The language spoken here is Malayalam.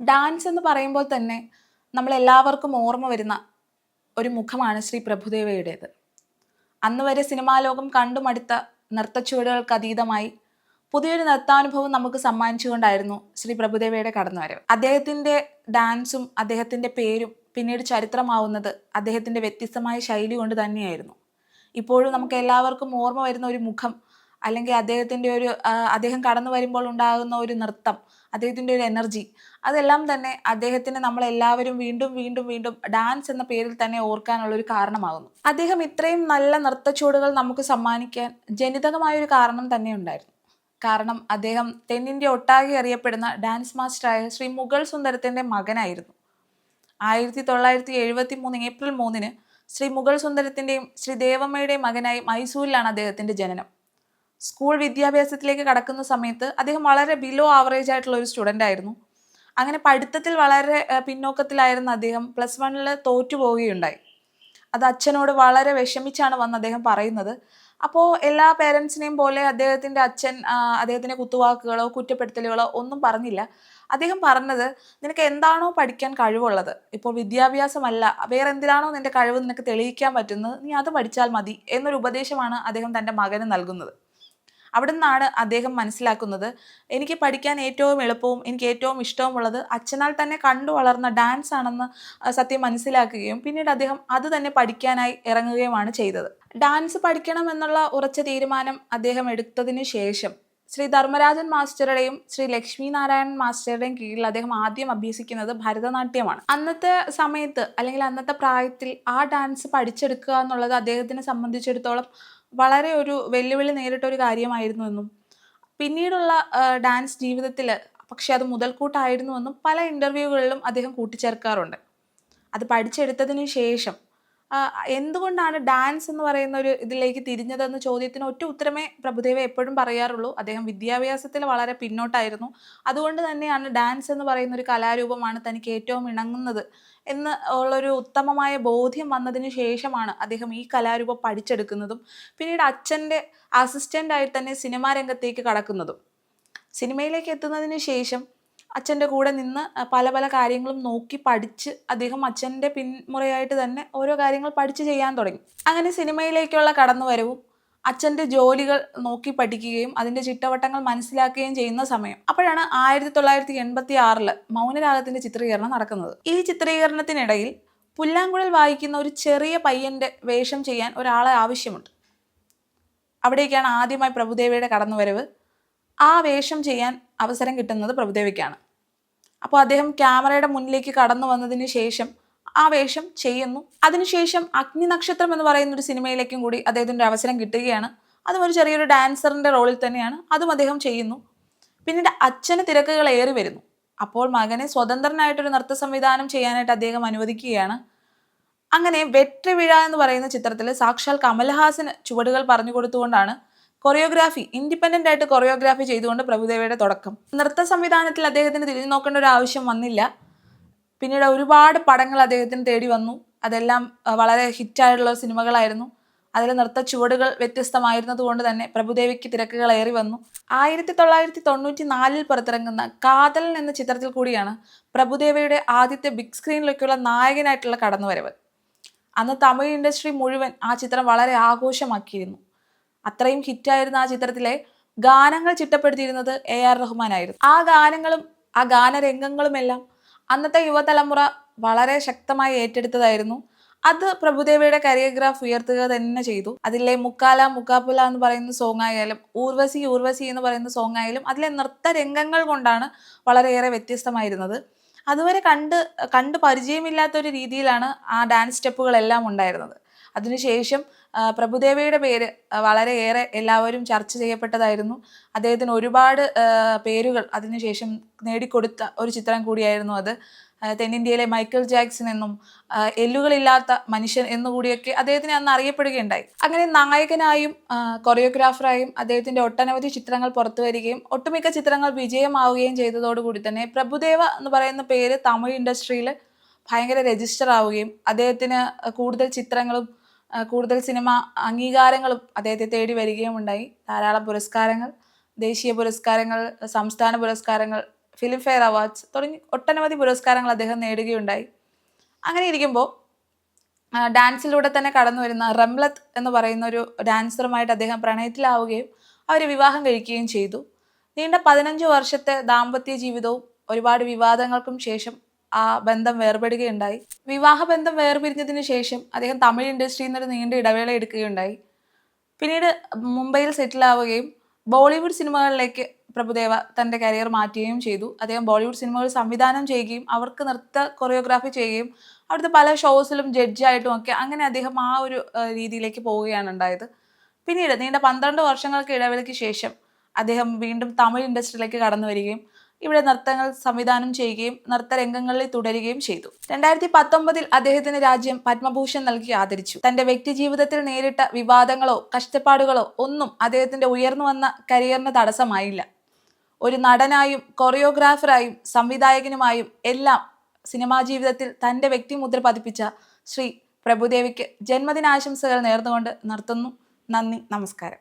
ഡാൻസ് എന്ന് പറയുമ്പോൾ തന്നെ നമ്മളെല്ലാവർക്കും ഓർമ്മ വരുന്ന ഒരു മുഖമാണ് ശ്രീ പ്രഭുദേവയുടേത്. അന്ന് വരെ സിനിമാ ലോകം കണ്ടുമടുത്ത നൃത്തച്ചുവടുകൾക്ക് അതീതമായി പുതിയൊരു നൃത്താനുഭവം നമുക്ക് സമ്മാനിച്ചുകൊണ്ടായിരുന്നു ശ്രീ പ്രഭുദേവയുടെ കടന്നുവരവ്. അദ്ദേഹത്തിന്റെ ഡാൻസും അദ്ദേഹത്തിന്റെ പേരും പിന്നീട് ചരിത്രമാവുന്നത് അദ്ദേഹത്തിന്റെ വ്യത്യസ്തമായ ശൈലി കൊണ്ട് തന്നെയായിരുന്നു. ഇപ്പോഴും നമുക്ക് എല്ലാവർക്കും ഓർമ്മ വരുന്ന ഒരു മുഖം അല്ലെങ്കിൽ അദ്ദേഹത്തിന്റെ ഒരു അദ്ദേഹം കടന്നു വരുമ്പോൾ ഉണ്ടാകുന്ന ഒരു നൃത്തം അദ്ദേഹത്തിന്റെ ഒരു എനർജി അതെല്ലാം തന്നെ അദ്ദേഹത്തിന് നമ്മളെല്ലാവരും വീണ്ടും വീണ്ടും വീണ്ടും ഡാൻസ് എന്ന പേരിൽ തന്നെ ഓർക്കാനുള്ള ഒരു കാരണമാകുന്നു. അദ്ദേഹം ഇത്രയും നല്ല നൃത്തച്ചുവടുകൾ നമുക്ക് സമ്മാനിക്കാൻ ജനിതകമായ ഒരു കാരണം തന്നെ ഉണ്ടായിരുന്നു. കാരണം അദ്ദേഹം തെന്നിന്ത്യ ഒട്ടാകെ അറിയപ്പെടുന്ന ഡാൻസ് മാസ്റ്ററായ ശ്രീ മുഗൾ സുന്ദരത്തിന്റെ മകനായിരുന്നു. ആയിരത്തി തൊള്ളായിരത്തി എഴുപത്തി മൂന്ന് ഏപ്രിൽ മൂന്നിന് ശ്രീ മുഗൾ സുന്ദരത്തിന്റെയും ശ്രീ ദേവമ്മയുടെയും മകനായി മൈസൂരിലാണ് അദ്ദേഹത്തിന്റെ ജനനം. സ്കൂൾ വിദ്യാഭ്യാസത്തിലേക്ക് കടക്കുന്ന സമയത്ത് അദ്ദേഹം വളരെ ബിലോ ആവറേജ് ആയിട്ടുള്ള ഒരു സ്റ്റുഡന്റ് ആയിരുന്നു. അങ്ങനെ പഠിത്തത്തിൽ വളരെ പിന്നോക്കത്തിലായിരുന്ന അദ്ദേഹം പ്ലസ് വണ്ണിൽ തോറ്റു പോവുകയുണ്ടായി. അത് അച്ഛനോട് വളരെ വിഷമിച്ചാണ് വന്ന് അദ്ദേഹം പറയുന്നത്. അപ്പോൾ എല്ലാ പേരൻസിനെയും പോലെ അദ്ദേഹത്തിന്റെ അച്ഛൻ അദ്ദേഹത്തിന്റെ കുത്തുവാക്കുകളോ കുറ്റപ്പെടുത്തലുകളോ ഒന്നും പറഞ്ഞില്ല. അദ്ദേഹം പറഞ്ഞത് നിനക്ക് എന്താണോ പഠിക്കാൻ കഴിവുള്ളത്? ഇപ്പോൾ വിദ്യാഭ്യാസമല്ല. വേറെ എന്തിനാണോ നിന്റെ കഴിവ് നിനക്ക് തെളിയിക്കാൻ പറ്റുന്നത്? നീ അത് പഠിച്ചാൽ മതി എന്നൊരു ഉപദേശമാണ് അദ്ദേഹം തന്റെ മകന് നൽകുന്നത്. അവിടെ നിന്നാണ് അദ്ദേഹം മനസ്സിലാക്കുന്നത്. എനിക്ക് പഠിക്കാൻ ഏറ്റവും എളുപ്പവും എനിക്ക് ഏറ്റവും ഇഷ്ടവുമുള്ളത് അച്ഛനാൽ തന്നെ കണ്ടു വളർന്ന ഡാൻസ് ആണെന്ന് സത്യം മനസ്സിലാക്കുകയും പിന്നീട് അദ്ദേഹം അത് തന്നെ പഠിക്കാനായി ഇറങ്ങുകയുമാണ് ചെയ്തത്. ഡാൻസ് പഠിക്കണം എന്നുള്ള ഉറച്ച തീരുമാനം അദ്ദേഹം എടുത്തതിനു ശേഷം ശ്രീ ധർമ്മരാജൻ മാസ്റ്ററുടെയും ശ്രീ ലക്ഷ്മി നാരായണൻ മാസ്റ്ററുടെയും കീഴിൽ അദ്ദേഹം ആദ്യം അഭ്യസിക്കുന്നത് ഭരതനാട്യമാണ്. അന്നത്തെ സമയത്ത് അല്ലെങ്കിൽ അന്നത്തെ പ്രായത്തിൽ ആ ഡാൻസ് പഠിച്ചെടുക്കുക എന്നുള്ളത് അദ്ദേഹത്തിനെ സംബന്ധിച്ചിടത്തോളം വളരെ ഒരു വെല്ലുവിളി നേരിട്ട ഒരു കാര്യമായിരുന്നു എന്നും പിന്നീടുള്ള ഡാൻസ് ജീവിതത്തിൽ പക്ഷെ അത് മുതൽക്കൂട്ടായിരുന്നുവെന്നും പല ഇന്റർവ്യൂകളിലും അദ്ദേഹം കൂട്ടിച്ചേർക്കാറുണ്ട്. അത് പഠിച്ചെടുത്തതിന് ശേഷം എന്തുകൊണ്ടാണ് ഡാൻസ് എന്ന് പറയുന്ന ഒരു ഇതിലേക്ക് തിരിഞ്ഞതെന്ന ചോദ്യത്തിന് ഒറ്റ ഉത്തരമേ പ്രഭുദേവ എപ്പോഴും പറയാറുള്ളൂ. അദ്ദേഹം വിദ്യാഭ്യാസത്തിൽ വളരെ പിന്നോട്ടായിരുന്നു. അതുകൊണ്ട് തന്നെയാണ് ഡാൻസ് എന്ന് പറയുന്ന ഒരു കലാരൂപമാണ് തനിക്ക് ഏറ്റവും ഇണങ്ങുന്നത് എന്ന് ഉള്ളൊരു ഉത്തമമായ ബോധ്യം വന്നതിന് ശേഷമാണ് അദ്ദേഹം ഈ കലാരൂപം പഠിച്ചെടുക്കുന്നതും പിന്നീട് അച്ഛന്റെ അസിസ്റ്റന്റായി തന്നെ സിനിമാ രംഗത്തേക്ക് കടക്കുന്നതും. സിനിമയിലേക്ക് എത്തുന്നതിന് ശേഷം അച്ഛന്റെ കൂടെ നിന്ന് പല പല കാര്യങ്ങളും നോക്കി പഠിച്ച് അദ്ദേഹം അച്ഛന്റെ പിന്മുറയായിട്ട് തന്നെ ഓരോ കാര്യങ്ങൾ പഠിച്ച് ചെയ്യാൻ തുടങ്ങി. അങ്ങനെ സിനിമയിലേക്കുള്ള കടന്നുവരവും അച്ഛന്റെ ജോലികൾ നോക്കി പഠിക്കുകയും അതിന്റെ ചിട്ടവട്ടങ്ങൾ മനസ്സിലാക്കുകയും ചെയ്യുന്ന സമയം. അപ്പോഴാണ് ആയിരത്തി തൊള്ളായിരത്തി എൺപത്തി ആറിൽ മൗനരാഗത്തിന്റെ ചിത്രീകരണം നടക്കുന്നത്. ഈ ചിത്രീകരണത്തിനിടയിൽ പുല്ലാങ്കുഴൽ വായിക്കുന്ന ഒരു ചെറിയ പയ്യന്റെ വേഷം ചെയ്യാൻ ഒരാളെ ആവശ്യമുണ്ട്. അവിടേക്കാണ് ആദ്യമായി പ്രഭുദേവയുടെ കടന്നുവരവ്. ആ വേഷം ചെയ്യാൻ അവസരം കിട്ടുന്നത് പ്രഭുദേവിക്കാണ് അപ്പോൾ അദ്ദേഹം ക്യാമറയുടെ മുന്നിലേക്ക് കടന്നു വന്നതിന് ശേഷം ആ വേഷം ചെയ്യുന്നു. അതിനുശേഷം അഗ്നി നക്ഷത്രം എന്ന് പറയുന്ന ഒരു സിനിമയിലേക്കും കൂടി അദ്ദേഹത്തിന്റെ അവസരം കിട്ടുകയാണ്. അതും ഒരു ചെറിയൊരു ഡാൻസറിന്റെ റോളിൽ തന്നെയാണ്. അതും അദ്ദേഹം ചെയ്യുന്നു. പിന്നീട് അച്ഛന് തിരക്കുകൾ ഏറി വരുന്നു. അപ്പോൾ മകനെ സ്വതന്ത്രനായിട്ടൊരു നൃത്ത സംവിധാനം ചെയ്യാനായിട്ട് അദ്ദേഹം അനുവദിക്കുകയാണ്. അങ്ങനെ വെട്രിവിഴ എന്ന് പറയുന്ന ചിത്രത്തിൽ സാക്ഷാൽ കമൽഹാസന് ചുവടുകൾ പറഞ്ഞു കൊടുത്തുകൊണ്ടാണ് കൊറിയോഗ്രാഫി ഇൻഡിപെൻഡന്റ് ആയിട്ട് കൊറിയോഗ്രാഫി ചെയ്തുകൊണ്ട് പ്രഭുദേവയുടെ തുടക്കം. നൃത്ത സംവിധാനത്തിൽ അദ്ദേഹത്തിന് തിരിഞ്ഞു നോക്കേണ്ട ഒരു ആവശ്യം വന്നില്ല. പിന്നീട് ഒരുപാട് പടങ്ങൾ അദ്ദേഹത്തിന് തേടി വന്നു. അതെല്ലാം വളരെ ഹിറ്റായിട്ടുള്ള സിനിമകളായിരുന്നു. അതിൽ നൃത്ത ചുവടുകൾ വ്യത്യസ്തമായിരുന്നതുകൊണ്ട് തന്നെ പ്രഭുദേവിക്ക് തിരക്കുകൾ ഏറി വന്നു. ആയിരത്തി തൊള്ളായിരത്തി തൊണ്ണൂറ്റി നാലിൽ പുറത്തിറങ്ങുന്ന കാതൽ എന്ന ചിത്രത്തിൽ കൂടിയാണ് പ്രഭുദേവയുടെ ആദ്യത്തെ ബിഗ് സ്ക്രീനിലേക്കുള്ള നായകനായിട്ടുള്ള കടന്നുവരവ്. അന്ന് തമിഴ് ഇൻഡസ്ട്രി മുഴുവൻ ആ ചിത്രം വളരെ ആഘോഷമാക്കിയിരുന്നു. അത്രയും ഹിറ്റായിരുന്ന ആ ചിത്രത്തിലെ ഗാനങ്ങൾ ചിട്ടപ്പെടുത്തിയിരുന്നത് എ ആർ റഹ്മാനായിരുന്നു. ആ ഗാനങ്ങളും ആ ഗാനരംഗങ്ങളുമെല്ലാം അന്നത്തെ യുവതലമുറ വളരെ ശക്തമായി ഏറ്റെടുത്തതായിരുന്നു. അത് പ്രഭുദേവയുടെ കരിയോഗ്രാഫ് ഉയർത്തുക തന്നെ ചെയ്തു. അതിലെ മുക്കാല മുക്കാപ്പുല എന്ന് പറയുന്ന സോങ് ആയാലും ഊർവശി ഊർവശി എന്ന് പറയുന്ന സോങ് ആയാലും അതിലെ നൃത്ത രംഗങ്ങൾ കൊണ്ടാണ് വളരെയേറെ വ്യത്യസ്തമായിരുന്നത്. അതുവരെ കണ്ട് കണ്ട് പരിചയമില്ലാത്തൊരു രീതിയിലാണ് ആ ഡാൻസ് സ്റ്റെപ്പുകളെല്ലാം ഉണ്ടായിരുന്നത്. അതിനുശേഷം പ്രഭുദേവയുടെ പേര് വളരെയേറെ എല്ലാവരും ചർച്ച ചെയ്യപ്പെട്ടതായിരുന്നു. അദ്ദേഹത്തിന് ഒരുപാട് പേരുകൾ അതിനുശേഷം നേടിക്കൊടുത്ത ഒരു ചിത്രം കൂടിയായിരുന്നു അത്. തെന്നിന്ത്യയിലെ മൈക്കിൾ ജാക്സൺ എന്നും എല്ലുകളില്ലാത്ത മനുഷ്യൻ എന്നുകൂടിയൊക്കെ അദ്ദേഹത്തിനെ അന്ന് അറിയപ്പെടുകയുണ്ടായി. അങ്ങനെ നായകനായും കൊറിയോഗ്രാഫറായും അദ്ദേഹത്തിന്റെ ഒട്ടനവധി ചിത്രങ്ങൾ പുറത്തു വരികയും ഒട്ടുമിക്ക ചിത്രങ്ങൾ വിജയമാവുകയും ചെയ്തതോടുകൂടി തന്നെ പ്രഭുദേവ എന്ന് പറയുന്ന പേര് തമിഴ് ഇൻഡസ്ട്രിയിൽ ഭയങ്കര രജിസ്റ്റർ ആവുകയും അദ്ദേഹത്തിന് കൂടുതൽ ചിത്രങ്ങളും കൂടുതൽ സിനിമ അംഗീകാരങ്ങളും അദ്ദേഹത്തെ തേടി വരികയും ഉണ്ടായി. ധാരാളം പുരസ്കാരങ്ങൾ ദേശീയ പുരസ്കാരങ്ങൾ സംസ്ഥാന പുരസ്കാരങ്ങൾ ഫിലിംഫെയർ അവാർഡ്സ് തുടങ്ങി ഒട്ടനവധി പുരസ്കാരങ്ങൾ അദ്ദേഹം നേടുകയുണ്ടായി. അങ്ങനെ ഇരിക്കുമ്പോൾ ഡാൻസിലൂടെ തന്നെ കടന്നു വരുന്ന റംലത്ത് എന്ന് പറയുന്ന ഒരു ഡാൻസറുമായിട്ട് അദ്ദേഹം പ്രണയത്തിലാവുകയും അവർ വിവാഹം കഴിക്കുകയും ചെയ്തു. നീണ്ട പതിനഞ്ച് വർഷത്തെ ദാമ്പത്യ ജീവിതവും ഒരുപാട് വിവാദങ്ങൾക്കും ശേഷം ആ ബന്ധം വേർപെടുകയുണ്ടായി. വിവാഹ ബന്ധം വേർപിരിഞ്ഞതിന് ശേഷം അദ്ദേഹം തമിഴ് ഇൻഡസ്ട്രിയിൽ നിന്നൊരു നീണ്ട ഇടവേള എടുക്കുകയുണ്ടായി. പിന്നീട് മുംബൈയിൽ സെറ്റിൽ ആവുകയും ബോളിവുഡ് സിനിമകളിലേക്ക് പ്രഭുദേവ തന്റെ കരിയർ മാറ്റുകയും ചെയ്തു. അദ്ദേഹം ബോളിവുഡ് സിനിമകൾ സംവിധാനം ചെയ്യുകയും അവർക്ക് നൃത്ത കൊറിയോഗ്രാഫി ചെയ്യുകയും അവിടുത്തെ പല ഷോസിലും ജഡ്ജായിട്ടും ഒക്കെ അങ്ങനെ അദ്ദേഹം ആ ഒരു രീതിയിലേക്ക് പോവുകയാണ് ഉണ്ടായത്. പിന്നീട് നീണ്ട പന്ത്രണ്ട് വർഷങ്ങൾക്ക് ഇടവേളയ്ക്ക് ശേഷം അദ്ദേഹം വീണ്ടും തമിഴ് ഇൻഡസ്ട്രിയിലേക്ക് കടന്നു വരികയും ഇവിടെ നൃത്തങ്ങൾ സംവിധാനം ചെയ്യുകയും നൃത്തരംഗങ്ങളിൽ തുടരുകയും ചെയ്തു. രണ്ടായിരത്തി പത്തൊമ്പതിൽ അദ്ദേഹത്തിന് രാജ്യം പത്മഭൂഷൺ നൽകി ആദരിച്ചു. തന്റെ വ്യക്തി ജീവിതത്തിൽ നേരിട്ട വിവാദങ്ങളോ കഷ്ടപ്പാടുകളോ ഒന്നും അദ്ദേഹത്തിന്റെ ഉയർന്നു വന്ന കരിയറിന് തടസ്സമായില്ല. ഒരു നടനായും കൊറിയോഗ്രാഫറായും സംവിധായകനുമായും എല്ലാം സിനിമാ ജീവിതത്തിൽ തന്റെ വ്യക്തിമുദ്ര പതിപ്പിച്ച ശ്രീ പ്രഭുദേവിക്ക് ജന്മദിനാശംസകൾ നേർന്നുകൊണ്ട് നിർത്തുന്നു. നന്ദി നമസ്കാരം.